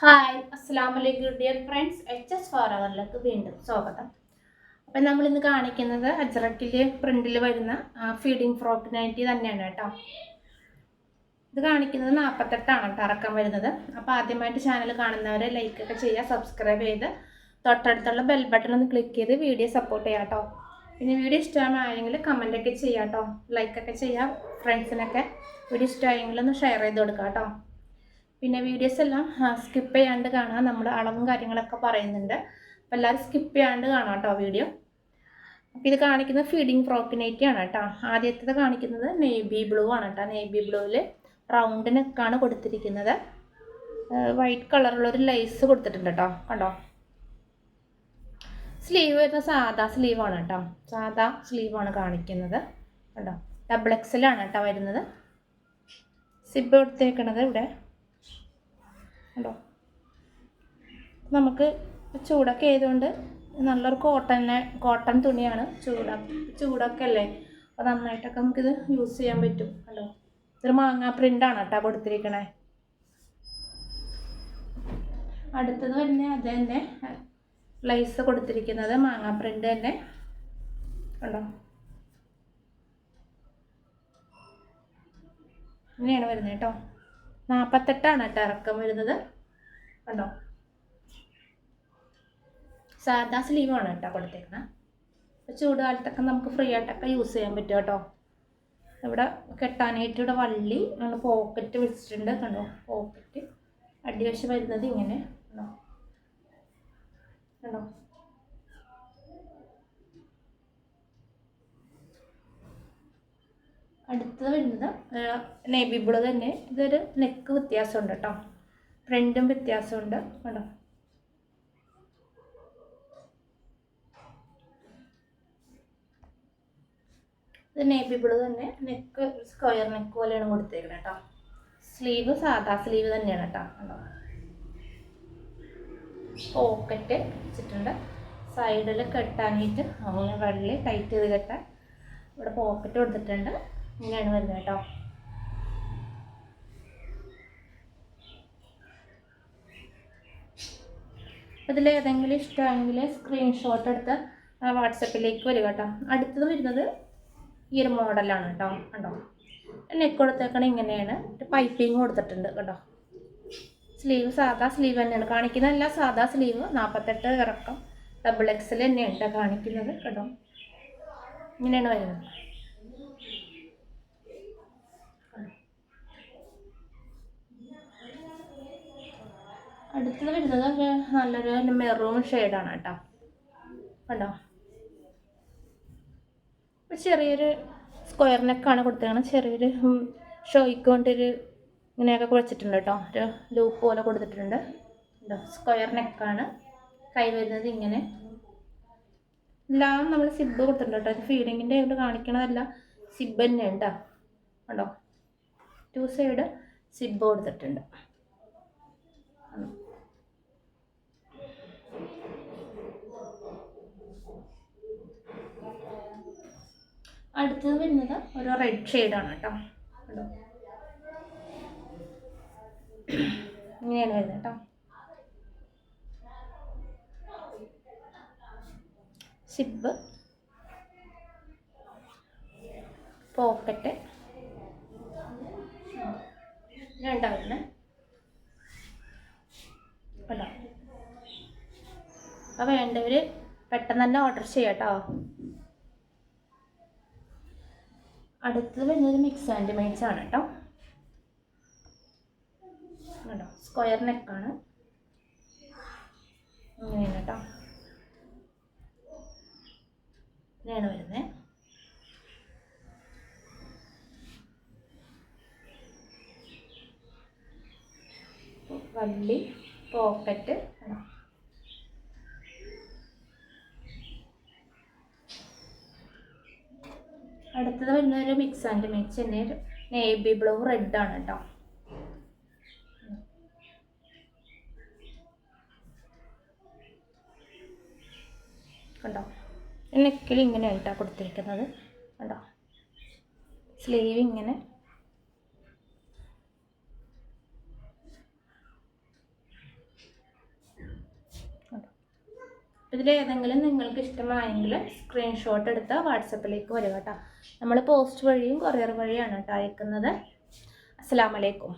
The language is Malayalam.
ഹായ് അസ്സാം വലൈക്കും dear friends. H S four അവറിലേക്ക് വീണ്ടും സ്വാഗതം. അപ്പം നമ്മൾ ഇന്ന് കാണിക്കുന്നത് അജറക്കിൽ പ്രിന്റിൽ വരുന്ന ഫീഡിങ് ഫ്രോക്ക് നൈറ്റി തന്നെയാണ് കേട്ടോ. ഇത് കാണിക്കുന്നത് നാൽപ്പത്തെട്ടാണ് കേട്ടോ ഇറക്കം വരുന്നത്. അപ്പോൾ ആദ്യമായിട്ട് ചാനൽ കാണുന്നവർ ലൈക്കൊക്കെ ചെയ്യുക സബ്സ്ക്രൈബ് ചെയ്ത് തൊട്ടടുത്തുള്ള ബെൽ ബട്ടൺ ഒന്ന് ക്ലിക്ക് ചെയ്ത് വീഡിയോ സപ്പോർട്ട് ചെയ്യാം കേട്ടോ. പിന്നെ വീഡിയോ ഇഷ്ടമായെങ്കിൽ കമന്റൊക്കെ ചെയ്യാം കേട്ടോ. ലൈക്കൊക്കെ ചെയ്യാം ഫ്രണ്ട്സിനൊക്കെ വീഡിയോ ഇഷ്ടമായെങ്കിൽ ഒന്ന് ഷെയർ ചെയ്ത് കൊടുക്കാം കേട്ടോ. പിന്നെ വീഡിയോസ് എല്ലാം സ്കിപ്പ് ചെയ്യാണ്ട് കാണാം നമ്മൾ അളവും കാര്യങ്ങളൊക്കെ പറയുന്നുണ്ട്. അപ്പോൾ എല്ലാവരും സ്കിപ്പ് ചെയ്യാണ്ട് കാണാം കേട്ടോ വീഡിയോ അപ്പോൾ ഇത് കാണിക്കുന്നത് ഫീഡിങ് ഫ്രോക്കിനേറ്റി ആണ് കേട്ടോ. ആദ്യത്തേത് കാണിക്കുന്നത് നേവി ബ്ലൂ ആണ് കേട്ടോ. നേവി ബ്ലൂവിൽ റൗണ്ട് കൊടുത്തിരിക്കുന്നത്. വൈറ്റ് കളറുള്ളൊരു ലൈസ് കൊടുത്തിട്ടുണ്ട് കേട്ടോ. കണ്ടോ? സ്ലീവ് വരുന്ന സാധാ സ്ലീവാണ് കേട്ടോ. സാധാ സ്ലീവാണ് കാണിക്കുന്നത്. കണ്ടോ? ഡബിൾ എക്സലാണ് കേട്ടോ വരുന്നത്. സിബ് കൊടുത്തേക്കണത് ഇവിടെ. കണ്ടോ? നമുക്ക് ചൂടൊക്കെ ആയതുകൊണ്ട് നല്ലൊരു കോട്ടനെ കോട്ടൺ തുണിയാണ് ചൂട ചൂടൊക്കെ അല്ലേ അപ്പോൾ നന്നായിട്ടൊക്കെ നമുക്കിത് യൂസ് ചെയ്യാൻ പറ്റും കണ്ടോ? ഇതൊരു മാങ്ങ പ്രിന്റാണ് കേട്ടോ കൊടുത്തിരിക്കണേ. അടുത്തത് തന്നെ അത് തന്നെ ലൈസ് കൊടുത്തിരിക്കുന്നത് മാങ്ങ പ്രിന്റ് തന്നെ കണ്ടോ? ഇങ്ങനെയാണ് വരുന്നത് കേട്ടോ. നാൽപ്പത്തെട്ടാണ് കേട്ടോ ഇറക്കം വരുന്നത്. കണ്ടോ? സാധാ സ്ലീവാണ് കേട്ടോ കൊടുത്തേക്കുന്നത് ചൂടുകാലത്തൊക്കെ നമുക്ക് ഫ്രീ ആയിട്ടൊക്കെ യൂസ് ചെയ്യാൻ പറ്റും കേട്ടോ. ഇവിടെ കെട്ടാനായിട്ട് ഇവിടെ വള്ളി നമ്മൾ പോക്കറ്റ് വെച്ചിട്ടുണ്ട്. കണ്ടോ? പോക്കറ്റ് അടിവശം വരുന്നത് ഇങ്ങനെ. കണ്ടോ? കണ്ടോ? അടുത്തത് വരുന്നത് നേവി ബ്ലൂ തന്നെ. ഇതൊരു നെക്ക് വ്യത്യാസമുണ്ട് കേട്ടോ ഫ്രണ്ടും വ്യത്യാസമുണ്ട് കേട്ടോ ഇത് നേവി ബ്ലൂ തന്നെ നെക്ക് സ്ക്വയർ നെക്ക് പോലെയാണ് കൊടുത്തേക്കുന്നത് കേട്ടോ സ്ലീവ് സാധാ സ്ലീവ് തന്നെയാണ് കേട്ടോ കണ്ടോ? പോക്കറ്റ് വെച്ചിട്ടുണ്ട്. സൈഡിൽ കെട്ടാനായിട്ട് അങ്ങനെ വെള്ളി ടൈറ്റ് ചെയ്ത് കെട്ടാൻ ഇവിടെ പോക്കറ്റ് കൊടുത്തിട്ടുണ്ട്. ഇങ്ങനെയാണ് വരുന്നത് കേട്ടോ. ഇതിൽ ഏതെങ്കിലും ഇഷ്ടമാണെങ്കിൽ സ്ക്രീൻഷോട്ട് എടുത്ത് വാട്സപ്പിലേക്ക് വരിക കേട്ടോ. അടുത്തത് വരുന്നത് ഈ ഒരു മോഡലാണ് കേട്ടോ. കണ്ടോ? നെക്ക് കൊടുത്തേക്കണ ഇങ്ങനെയാണ്. പൈപ്പിങ് കൊടുത്തിട്ടുണ്ട് കേട്ടോ. സ്ലീവ് സാധാ സ്ലീവ് തന്നെയാണ്. കാണിക്കുന്നതല്ല സാധാ സ്ലീവ് നാൽപ്പത്തെട്ട് ഇറക്കം ഡബിൾ എക്സൽ തന്നെയാണ് കാണിക്കുന്നത് കേട്ടോ. ഇങ്ങനെയാണ് വരുന്നത്. അടുത്തത് വരുന്നത് നല്ലൊരു മെറൂൺ ഷെയ്ഡാണ് കേട്ടോ. കണ്ടോ? ചെറിയൊരു സ്ക്വയർ നെക്കാണ് കൊടുത്തേക്കണം. ചെറിയൊരു ഷോയ്ക്ക് കൊണ്ടൊരു ഇങ്ങനെയൊക്കെ കുഴച്ചിട്ടുണ്ട് കേട്ടോ. ഒരു ലൂപ്പ് പോലെ കൊടുത്തിട്ടുണ്ട്. കേട്ടോ സ്ക്വയർ നെക്കാണ് കൈ വരുന്നത് ഇങ്ങനെ. എല്ലാം നമ്മൾ സിബ് കൊടുത്തിട്ടുണ്ട് കേട്ടോ. ഫീഡിങ്ങിന്റെ കൊണ്ട് കാണിക്കണതല്ല. സിബ് തന്നെ ഉണ്ടോ കണ്ടോ? ടു സൈഡ് സിബ് കൊടുത്തിട്ടുണ്ട്. അടുത്തത് വരുന്നത് ഒരു റെഡ് ഷെയ്ഡാണ് കേട്ടോ. കണ്ടോ? ഇങ്ങനെയാണ് വരുന്നത് കേട്ടോ. സിബ് പോക്കറ്റ് രണ്ടാവുന്നത് കേട്ടോ അപ്പോൾ വേണ്ടവർ പെട്ടെന്ന് തന്നെ ഓർഡർ ചെയ്യാം കേട്ടോ. അടുത്തത് വരുന്നത് മിക്സ് ആൻഡ് മേറ്റ്സ് ആണ് കേട്ടോ. കേട്ടോ സ്ക്വയർ നെക്കാണ് ഇങ്ങനെയാണ് കേട്ടോ. ഇങ്ങനെയാണ് വരുന്നത് വള്ളി പോക്കറ്റ് കേട്ടോ അടുത്തത് വരുന്ന ഒരു മിക്സ് ആൻഡ് മിക്സ് തന്നെ നേവി ബ്ലൂ റെഡ് ആണ് കേട്ടോ കണ്ടോ? നെക്കിൽ ഇങ്ങനെ ആയിട്ടാണ് കൊടുത്തിരിക്കുന്നത്. കണ്ടോ? സ്ലീവ് ഇങ്ങനെ ഇതിൽ ഏതെങ്കിലും നിങ്ങൾക്ക് ഇഷ്ടമായെങ്കിൽ സ്ക്രീൻഷോട്ട് എടുത്ത് വാട്സപ്പിലേക്ക് വരിക കേട്ടോ. നമ്മൾ പോസ്റ്റ് വഴിയും കൊറിയർ വഴിയാണ് കേട്ടോ അയക്കുന്നത്. അസ്സാം വലൈക്കും